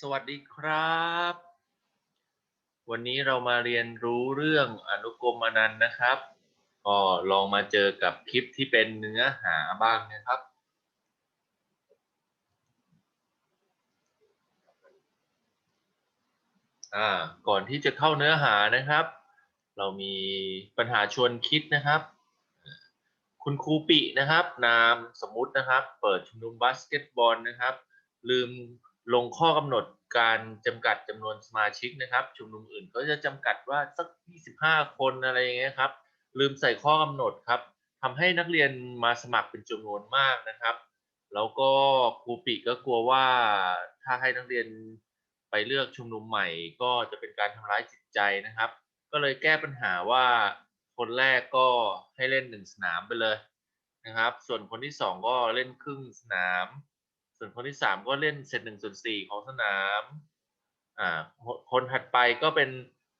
สวัสดีครับ วันนี้เรามาเรียนรู้เรื่องอนุกรมอนันต์นะครับ ก็ลองมาเจอกับคลิปที่เป็นเนื้อหาบ้างนะครับ อ่า ก่อนที่จะเข้าเนื้อหานะครับ เรามีปัญหาชวนคิดนะครับ คุณครูปินะครับ นามสมมุตินะครับ เปิดชุมนุมบาสเกตบอลนะครับ ลืม ลงข้อกำหนดการจำกัดจำนวนสมาชิกนะครับ ชุมนุมอื่นก็จะจำกัดว่าสัก 25 คนอะไรอย่างเงี้ยครับ ลืมใส่ข้อกำหนดครับทำให้นักเรียนมาสมัครเป็นจำนวนมากนะครับ แล้วก็ครูปิก็กลัวว่าถ้าให้นักเรียนไปเลือกชุมนุมใหม่ ก็จะเป็นการทำร้ายจิตใจนะครับ ก็เลยแก้ปัญหาว่าคนแรกก็ให้เล่นหนึ่งสนามไปเลยนะครับ ส่วนคนที่สองก็เล่นครึ่งสนาม ส่วนคนที่สามก็เล่นเศษหนึ่งส่วนสี่ของสนาม อ่า คนถัดไปก็เป็น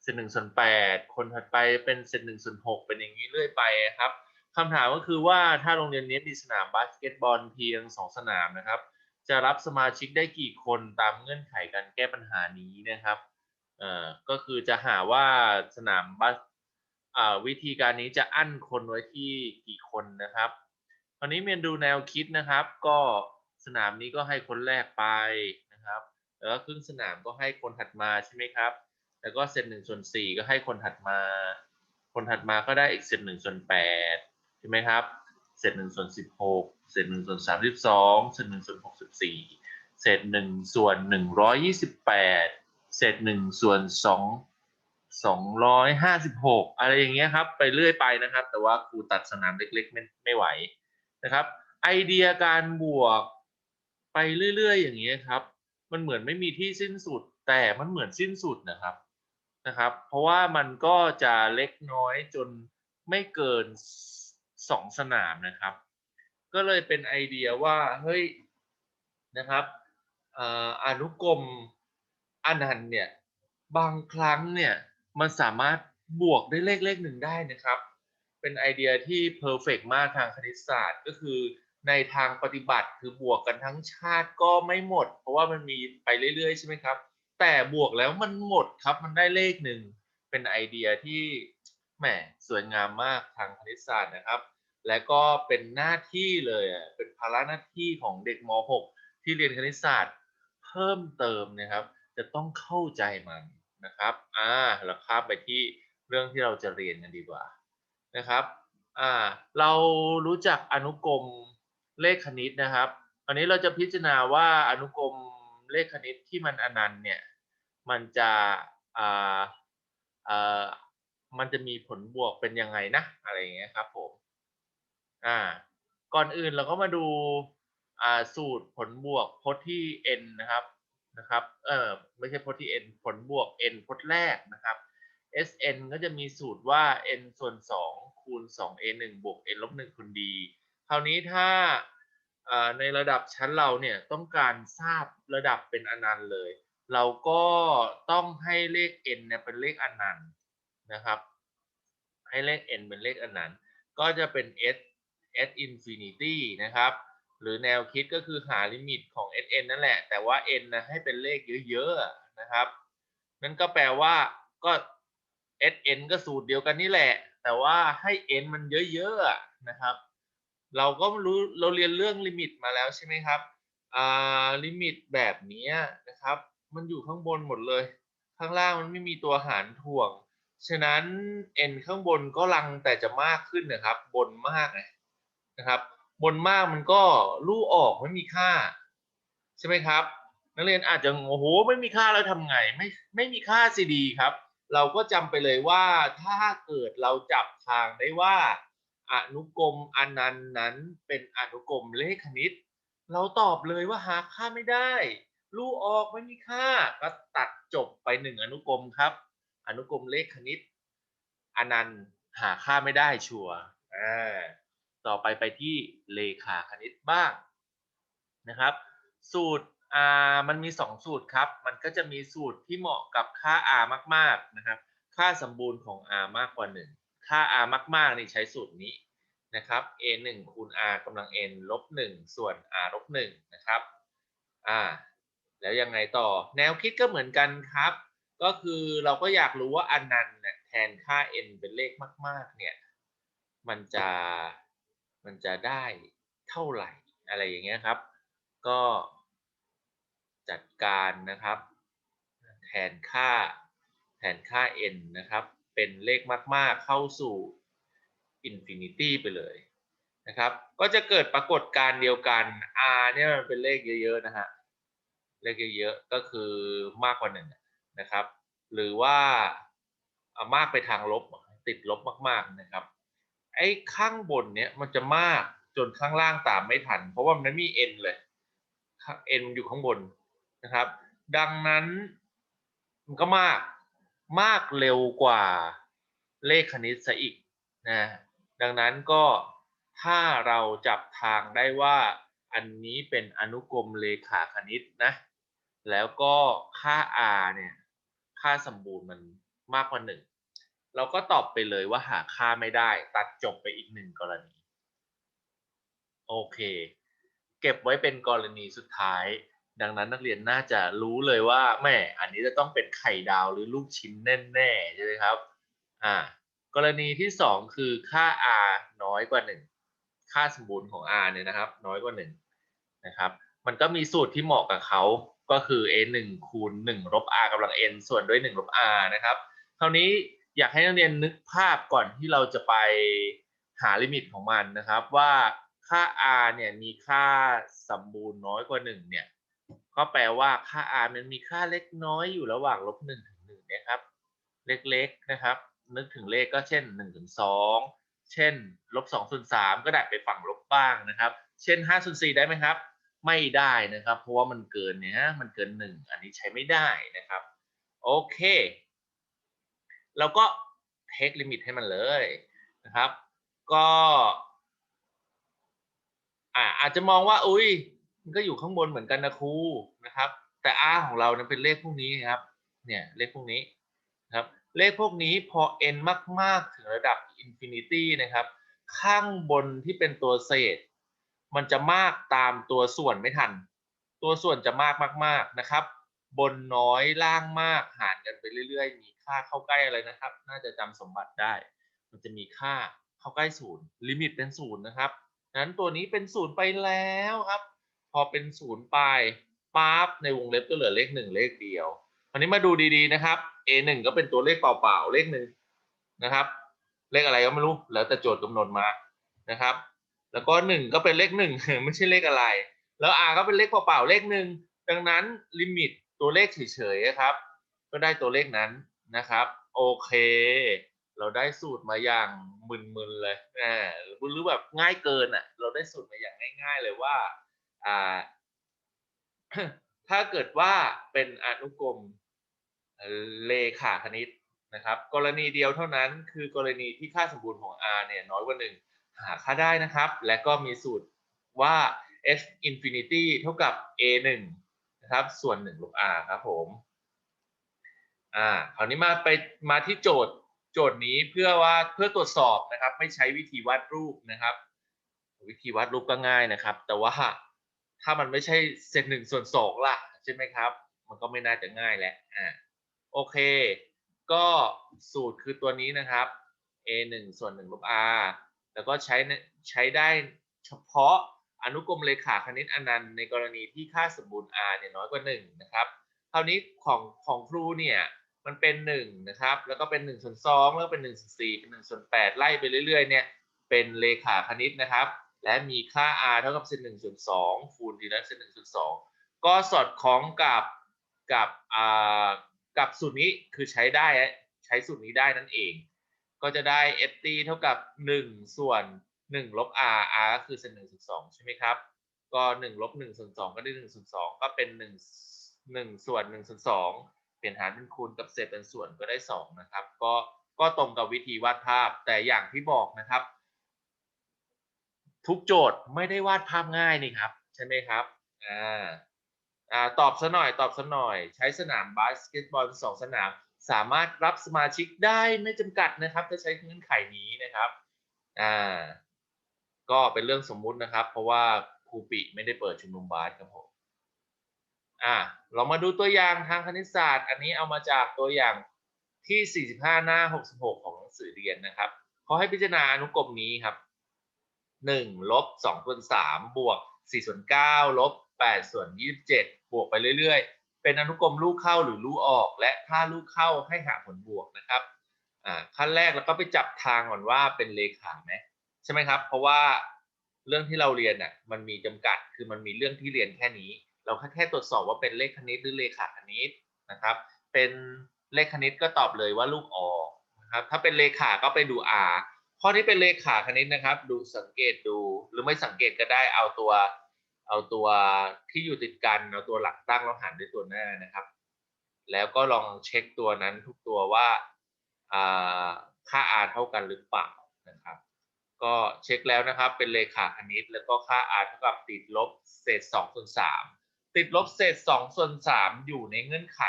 เศษหนึ่งส่วนแปดคนถัดไปเป็นเศษหนึ่งส่วนหกเป็นอย่างนี้เรื่อยไปครับคำถามก็คือว่าถ้าโรงเรียนนี้มีสนามบาสเกตบอลเพียงสองสนามนะครับ จะรับสมาชิกได้กี่คนตามเงื่อนไขการแก้ปัญหานี้นะครับเอ่อก็คือจะหาว่าสนามบาสอ่าวิธีการนี้จะอั้นคนไว้ที่กี่คนนะครับคราวนี้เรียนดูแนวคิดนะครับ ก็ สนามนี้ก็ให้คนแรกไปนะครับ แล้วก็ครึ่งสนามก็ให้คนถัดมาใช่ไหมครับ แล้วก็เศษหนึ่งส่วนสี่ก็ให้คนถัดมา คนถัดมาก็ได้อีกเศษหนึ่งส่วนแปดใช่ไหมครับเศษหนึ่งส่วนสิบหกเศษหนึ่งส่วนสามสิบสองเศษหนึ่งส่วนหกสิบสี่เศษหนึ่งส่วนหนึ่งร้อยยี่สิบแปดเศษหนึ่งส่วนสองสองร้อยห้าสิบหกอะไรอย่างเงี้ยครับ ไปเรื่อยไปนะครับ แต่ว่าครูตัดสนามเล็กๆไม่ไม่ไหวนะครับ ไอเดียการบวก ไปเรื่อย ๆ อย่างนี้ยครับ มันเหมือนไม่มีที่สิ้นสุด แต่มันเหมือนสิ้นสุดนะครับนะครับ เพราะว่ามันก็จะเล็กน้อยจนไม่เกินสองสนามนะครับ ก็เลยเป็นไอเดียว่าเฮ้ยนะครับอ่าอนุกรมอนันต์เนี่ยบางครั้งเนี่ยมันสามารถบวกได้เลขเลขหนึ่งได้นะครับ เป็นไอเดียที่เพอร์เฟกมากทางคณิตศาสตร์ก็คือ ในทางปฏิบัติคือบวกกันทั้งชาติก็ไม่หมด เพราะว่ามันมีไปเรื่อยๆใช่ไหมครับ แต่บวกแล้วมันหมดครับมันได้เลขหนึ่งเป็นไอเดียที่แหมสวยงามมากทางคณิตศาสตร์นะครับ และก็เป็นหน้าที่เลยเป็นภาระหน้าที่ของเด็กม .6 ที่เรียนคณิตศาสตร์ เพิ่มเติมนะครับ จะต้องเข้าใจมันนะครับอ่าเราข้ามไปที่เรื่องที่เราจะเรียนกันดีกว่านะครับอ่าเรารู้จักอนุกรม เลขคณิตนะครับ อันนี้เราจะพิจารณาว่าอนุกรมเลขคณิตที่มันอนันต์เนี่ย มันจะอ่าอ่ามันจะมีผลบวกเป็นยังไงนะ อะไรอย่างเงี้ยครับผมอ่าก่อนอื่นเราก็มาดูอ่าสูตรผลบวกพจน์ที่ n นะครับนะครับ เออไม่ใช่พจน์ที่ n ผลบวก n พจน์แรกนะครับ Sn ก็จะมีสูตรว่า n ส่วน 2 คูณ 2a 1บวก n ลบ1คูณ d คราวนี้ถ้าในระดับชั้นเราเนี่ยต้องการทราบระดับเป็นอนันต์เลย เราก็ต้องให้เลข n เนี่ยเป็นเลขอนันต์นะครับ ให้เลข n เป็นเลขอนันต์ก็จะเป็น s s infinity นะครับ หรือแนวคิดก็คือหาลิมิตของ sn นั่นแหละ แต่ว่า n นะให้เป็นเลขเยอะๆนะครับนั่นก็แปลว่าก็ sn ก็สูตรเดียวกันนี่แหละ แต่ว่าให้ n มันเยอะๆนะครับ เราก็รู้เราเรียนเรื่องลิมิตมาแล้วใช่ไหมครับอ่าลิมิตแบบนี้นะครับ มันอยู่ข้างบนหมดเลย ข้างล่างมันไม่มีตัวหารถ่วง ฉะนั้น n ข้างบนก็ลังแต่จะมากขึ้นนะครับ บนมากนะครับ บนมากมันก็ลู่ออกไม่มีค่า ใช่ไหมครับ นักเรียนอาจจะโอ้โหไม่มีค่าแล้วทำไงไม่ไม่มีค่าซีดีครับ เราก็จำไปเลยว่าถ้าเกิดเราจับทางได้ว่า อนุกรมอนันต์นั้นเป็นอนุกรมเลขคณิต เราตอบเลยว่าหาค่าไม่ได้ลูออกไม่มีค่าก็ตัดจบไปหนึ่งอนุกรมครับ อนุกรมเลขคณิต อนันต์หาค่าไม่ได้ชัวร์อ่าต่อไปไปที่เลขาคณิตบ้างนะครับ สูตร r มันมี 2 สูตรครับ มันก็จะมีสูตรที่เหมาะกับค่า r มาก ๆ นะครับ ค่าสมบูรณ์ของ r มากกว่า 1 ค่า r มากๆนี่ใช้สูตรนี้นะครับ a 1คูณ r กำลัง n ลบ1ส่วน r ลบ1นะครับอ่าแล้วยังไงต่อแนวคิดก็เหมือนกันครับ ก็คือเราก็อยากรู้ว่าอนันต์เนี่ยแทนค่า n เป็นเลขมาก ๆ เนี่ย มันจะมันจะได้เท่าไหร่อะไรอย่างเงี้ยครับ ก็จัดการนะครับ แทนค่าแทนค่า n นะครับ เป็นเลขมากๆเข้าสู่ infinity ไปเลยนะครับ ก็จะเกิดปรากฏการณ์เดียวกัน r เนี่ยมันเป็นเลขเยอะๆนะฮะ เลขเยอะๆ ก็คือมากกว่าหนึ่งนะครับ หรือว่าอามากไปทางลบติดลบมากๆนะครับ ไอ้ข้างบนเนี้ยมันจะมากจนข้างล่างตามไม่ทัน เพราะว่ามันมี n เลย n อยู่ข้างบนนะครับ ดังนั้นมันก็มาก มากเร็วกว่าเลขคณิตซะอีกนะดังนั้นก็ถ้าเราจับทางได้ว่าอันนี้เป็นอนุกรมเลขาคณิตนะ แล้วก็ค่า r เนี่ย ค่าสมบูรณ์มันมากกว่าหนึ่งเราก็ตอบไปเลยว่าหาค่าไม่ได้ ตัดจบไปอีกหนึ่งกรณี โอเค เก็บไว้เป็นกรณีสุดท้าย ดังนั้นนักเรียนน่าจะรู้เลยว่าแม่อันนี้จะต้องเป็นไข่ดาวหรือลูกชิ้นแน่ๆใช่ไหมครับอ่ากรณีที่ 2 คือค่า r น้อยกว่า 1 ค่าสมบูรณ์ของ r เนี่ยนะครับ น้อยกว่า 1 นะครับ มันก็มีสูตรที่เหมาะกับเขาก็คือ a 1คูณ1ลบ r กำลัง n ส่วนด้วย1ลบ r นะครับคราวนี้อยากให้นักเรียนนึกภาพก่อนที่เราจะไปหาลิมิตของมันนะครับ ว่าค่า r เนี่ยมีค่าสมบูรณ์น้อยกว่า 1 เนี่ย ก็แปลว่าค่า r มันมีค่าเล็กน้อยอยู่ระหว่างลบ1ถึง1เนี่ยครับ เล็กๆนะครับ นึกถึงเลขก็เช่น1ถึง2เช่นลบ2ส่วน3ก็ได้ไปฝั่งลบบ้างนะครับ เช่น5ส่วน4ได้ไหมครับ ไม่ได้นะครับ เพราะว่ามันเกินเนี่ยมันเกิน1อันนี้ใช้ไม่ได้นะครับ โอเค เราก็เทคลิมิตให้มันเลยนะครับ ก็อ่าอาจจะมองว่า อุ้ย มันก็อยู่ข้างบนเหมือนกันนะครูนะครับ แต่ r ของเราเนี่ยเป็นเลขพวกนี้ครับ เนี่ยเลขพวกนี้นครับเลขพวกนี้พอ n มาก ๆ ถึงระดับ infinity นะครับ ข้างบนที่เป็นตัวเศษ มันจะมากตามตัวส่วนไม่ทัน ตัวส่วนจะมากมาก ๆ นะครับ บนน้อยล่างมากหารกันไปเรื่อย ๆ มีค่าเข้าใกล้อะไรนะครับ น่าจะจำสมบัติได้ มันจะมีค่าเข้าใกล้ศูนย์ลิมิตเป็นศูนย์นะครับนั้นตัวนี้เป็นศูนย์ไปแล้วครับ พอเป็นศูนย์ไปปั๊บในวงเล็บก็เหลือเลขหนึ่งเลขเดียวอันนี้มาดูดีๆนะครับ a หนึ่งก็เป็นตัวเลขเปล่าๆเลขหนึ่งนะครับ เลขอะไรก็ไม่รู้แล้วแต่โจทย์กำหนดมานะครับ แล้วก็หนึ่งก็เป็นเลขหนึ่งไม่ใช่เลขอะไร แล้ว r ก็เป็นเลขเปล่าๆเลขหนึ่งดังนั้นลิมิตตัวเลขเฉยๆครับ ก็ได้ตัวเลขนั้นนะครับโอเค เราได้สูตรมาอย่างมึนๆเลยอ่าหรือแบบง่ายเกินอะ เราได้สูตรมาอย่างง่าย ๆ เลยว่า ถ้าเกิดว่าเป็นอนุกรมเลขาคณิตนะครับ กรณีเดียวเท่านั้น คือกรณีที่ค่าสมบูรณ์ของ r เนี่ยน้อยกว่า 1 หาค่าได้นะครับ และก็มีสูตรว่า f infinity เท่ากับ a 1นะครับ ส่วน 1 ลบ r ครับผม อ่า คราวนี้มาไปมาที่โจทย์โจทย์นี้เพื่อว่าเพื่อตรวจสอบนะครับ ไม่ใช้วิธีวาดรูปนะครับ วิธีวาดรูปก็ง่ายนะครับ แต่ว่า ถ้ามันไม่ใช่เศษหนึ่งส่วนสองล่ะใช่ไหมครับ มันก็ไม่น่าจะง่ายแหละอ่าโอเค ก็สูตรคือตัวนี้นะครับ a 1ส่วน1ลบ r แล้วก็ใช้ใช้ได้เฉพาะอนุกรมเลขาคณิตอนันต์ในกรณีที่ค่าสมบูรณ์ r เนี่ยน้อยกว่า 1 นะครับคราวนี้ของของครูเนี่ยมันเป็น 1 นะครับ แล้วก็เป็น1ส่วน2แล้วเป็น1ส่วน4เป็น1ส่วน8ไล่ไปเรื่อยๆเนี่ยเป็นเลขาคณิตนะครับ และมีค่า r เท่ากับเศษ1ส่วน2คูณทีละเศษ1ส่วน2ก็สอดคล้องกับกับอ่ากับสูตรนี้คือใช้ได้ใช้สูตรนี้ได้นั่นเอง ก็จะได้ ft เท่ากับ1ส่วน1ลบ r r ก็คือเศษ1ส่วน2ใช่ไหมครับ ก็1ลบ1ส่วน2ก็ได้1ส่วน2ก็เป็น1 1ส่วน1ส่วน2เปลี่ยนหารเป็นคูณกับเศษเป็นส่วนก็ได้ 2 นะครับ ก็ก็ตรงกับวิธีวาดภาพแต่อย่างที่บอกนะครับ ทุกโจทย์ไม่ได้วาดภาพง่ายนี่ครับ ใช่ไหมครับอ่าอ่าตอบซะหน่อยตอบซะหน่อย ใช้สนามบาสเกตบอลสองสนาม สามารถรับสมาชิกได้ไม่จำกัดนะครับถ้าใช้เงื่อนไขนี้นะครับอ่าก็เป็นเรื่องสมมุตินะครับ เพราะว่าครูปิไม่ได้เปิดชุมนุมบาสครับผมอะเรามาดูตัวอย่างทางคณิตศาสตร์ อันนี้เอามาจากตัวอย่างที่ 45 หน้า 66 ของหนังสือเรียนนะครับเขาให้พิจารณาอนุกรมนี้ครับ 1ลบ2ส่วน3บวก4ส่วน9ลบ8ส่วน27 บวกไปเรื่อยๆ เป็นอนุกรมลูกเข้าหรือลูกออก และถ้าลูกเข้าให้หาผลบวกนะครับอ่าขั้นแรกเราก็ไปจับทางก่อนว่าเป็นเลขาไหมใช่ไหมครับ เพราะว่าเรื่องที่เราเรียนน่ะมันมีจำกัดคือมันมีเรื่องที่เรียนแค่นี้ เราแค่แค่ตรวจสอบว่าเป็นเลขคณิตหรือเลขาคณิตนะครับ เป็นเลขคณิตก็ตอบเลยว่าลูกออกนะครับถ้าเป็นเลขาก็ไปดู R ข้อนี้เป็นเลขาคณิตนะครับ ดูสังเกตดูหรือไม่สังเกตก็ได้เอาตัว เอาตัวที่อยู่ติดกันเอาตัวหลักตั้งแล้วหารด้วยตัวหน้านะครับ แล้วก็ลองเช็คตัวนั้นทุกตัวว่าค่า r เท่ากันหรือเปล่านะครับ ก็เช็คแล้วนะครับ เป็นเลขาคณิตแล้วก็ค่า r เท่ากับติดลบเศษ2ส่วน3ติดลบเศษ2ส่วน3อยู่ในเงื่อนไข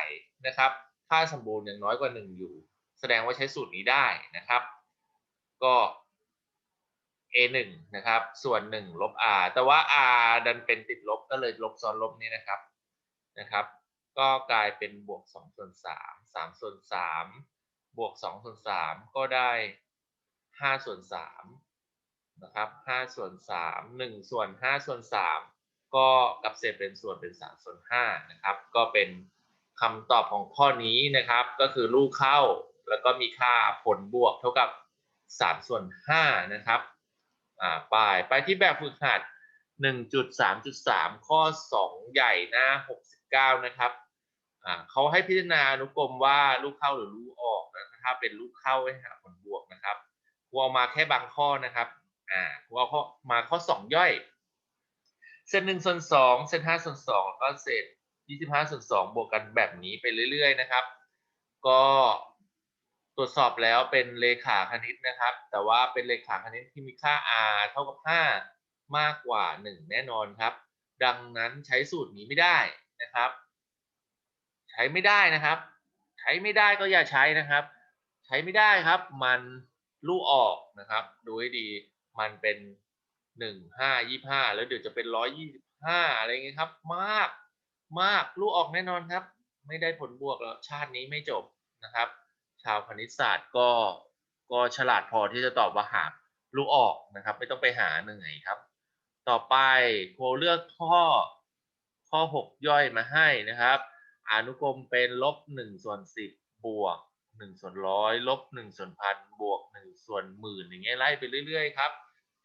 นะครับ ค่าสมบูรณ์อย่างน้อยกว่า 1 อยู่ แสดงว่าใช้สูตรนี้ได้นะครับ ก็ a 1 นะครับ ส่วน 1 ลบ r แต่ว่า r ดันเป็นติดลบก็เลยลบซ้อนลบนี้นะครับนะครับ ก็กลายเป็นบวก2ส่วน3 3ส่วน3บวก2ส่วน3ก็ได้5ส่วน3นะครับ5ส่วน3 1ส่วน5ส่วน3ก็กับเศษเป็นส่วนเป็น3ส่วน5นะครับ ก็เป็นคำตอบของข้อนี้นะครับ ก็คือลูกเข้าแล้วก็มีค่าผลบวกเท่ากับ 3 ส่วน 5 นะครับไปไปที่แบบฝึกหัด 1.3.3 ข้อ 2 ใหญ่หน้า 69 นะครับเขาให้พิจารณาอนุกรมว่าลูกเข้าหรือลูกออกนะถ้าเป็นลูกเข้าให้หาผลบวกนะครับครูเอามาแค่บางข้อนะครับอ่าครูเอาข้อมาข้อ 2 ย่อย เศษ1ส่วน2เศษ5ส่วน2แล้วก็เศษ25ส่วน2บวกกันแบบนี้ไปเรื่อย ๆ นะครับ ก็ ตรวจสอบแล้วเป็นเลขาคณิตนะครับ แต่ว่าเป็นเลขาคณิตที่มีค่า r เท่ากับ 5 มากกว่า 1 แน่นอนครับ ดังนั้นใช้สูตรนี้ไม่ได้นะครับ ใช้ไม่ได้นะครับ ใช้ไม่ได้ก็อย่าใช้นะครับ ใช้ไม่ได้ครับ มันลูกออกนะครับ ดูให้ดีมันเป็น1 5 25แล้วเดี๋ยวจะเป็น125อะไรเงี้ยครับ มากมากลูกออกแน่นอนครับ ไม่ได้ผลบวกแล้วชาตินี้ไม่จบนะครับ ชาวคณิตศาสตร์ก็ก็ฉลาดพอที่จะตอบว่าหากลูกออกนะครับ ไม่ต้องไปหาเหนื่อยครับ ต่อไปโคเลือกข้อข้อ 6 ย่อยมาให้นะครับ อนุกรมเป็นลบ1ส่วน10 บวก1ส่วนร้อยลบ1ส่วนพันบวก1ส่วนหมื่นอย่างเงี้ยไล่ไปเรื่อยๆครับ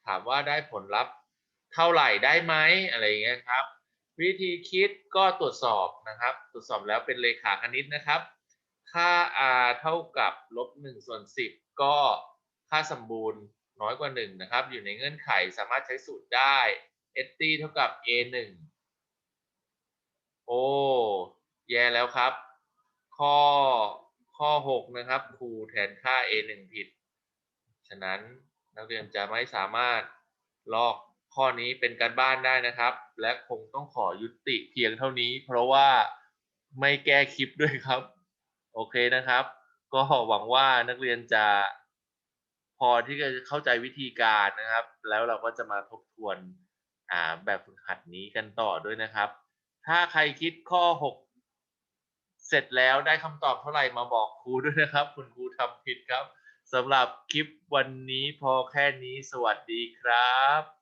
ถามว่าได้ผลลัพธ์เท่าไหร่ได้ไหมอะไรอย่างเงี้ยครับ วิธีคิดก็ตรวจสอบนะครับ ตรวจสอบแล้วเป็นเลขาคณิตนะครับ ค่า r เท่ากับลบ1ส่วน10 ก็ค่าสมบูรณ์น้อยกว่า 1 นะครับ อยู่ในเงื่อนไขสามารถใช้สูตรได้ s t เท่ากับ a 1โอ้ แย่แล้วครับ ข้อข้อ 6 นะครับครูแทนค่า a 1ผิด ฉะนั้นนักเรียนจะไม่สามารถลอกข้อนี้เป็นการบ้านได้นะครับ และคงต้องขอยุติเพียงเท่านี้ เพราะว่าไม่แก้คลิปด้วยครับ โอเคนะครับ ก็หวังว่านักเรียนจะพอที่จะเข้าใจวิธีการนะครับ แล้วเราก็จะมาทบทวนอ่าแบบฝึกหัดนี้กันต่อด้วยนะครับ ถ้าใครคิดข้อ 6 เสร็จแล้วได้คำตอบเท่าไหร่มาบอกครูด้วยนะครับ คุณครูทำผิดครับสำหรับคลิปวันนี้พอแค่นี้สวัสดีครับ